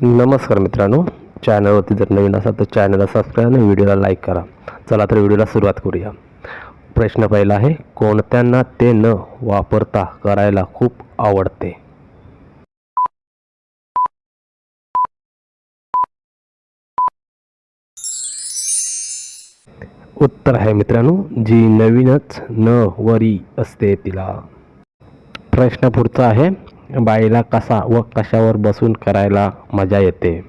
नमस्कार मित्रांनो. चॅनलवरती जर नवीन असाल तर चॅनलला सबस्क्राईब आणि व्हिडिओला लाईक करा. चला तर व्हिडिओला सुरुवात करूया. प्रश्न पहिला आहे कोणत्यांना ते न वापरता करायला खूप आवडते? उत्तर आहे मित्रांनो जी नवीनच न वरी असते तिला. प्रश्न पुढचा आहे बाईला कसा व कशावर बसून करायला मजा येते?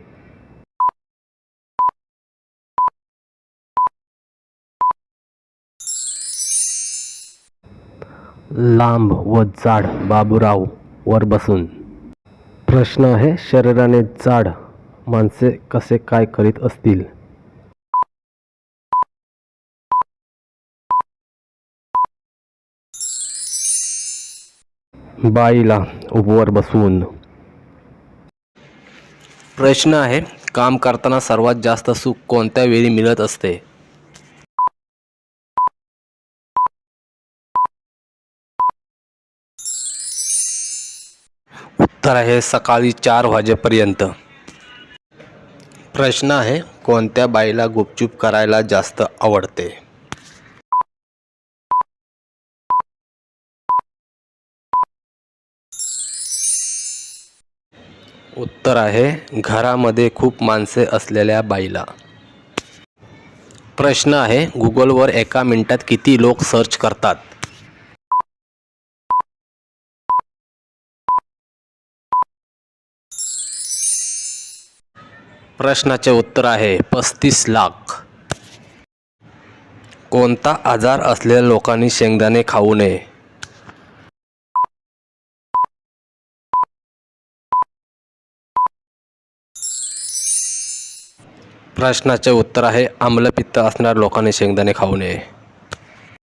लांब व जाड बाबूराव वर बसून. प्रश्न आहे शरीराने जाड माणसे कसे काय करीत असतील? बाईला वर बसून. प्रश्न आहे काम करताना सर्वात जास्त सुख कोणत्या वेळी मिळत असते? उत्तर आहे सकाळी चार वाजेपर्यंत. प्रश्न आहे कोणत्या बाईला गुपचूप करायला जास्त आवडते? उत्तर आहे घरामध्ये खूप माणसे असलेल्या बाईला. प्रश्न आहे गुगलवर एका मिनिटात किती लोक सर्च करतात? प्रश्नाचे उत्तर आहे पस्तीस लाख. कोणता आजार असलेल्या लोकांनी शेंगदाणे खाऊ नये? प्रश्नाचे उत्तर आहे आम्लपित्त असणाऱ्या लोकांनी शेंगदाणे खाऊ नये.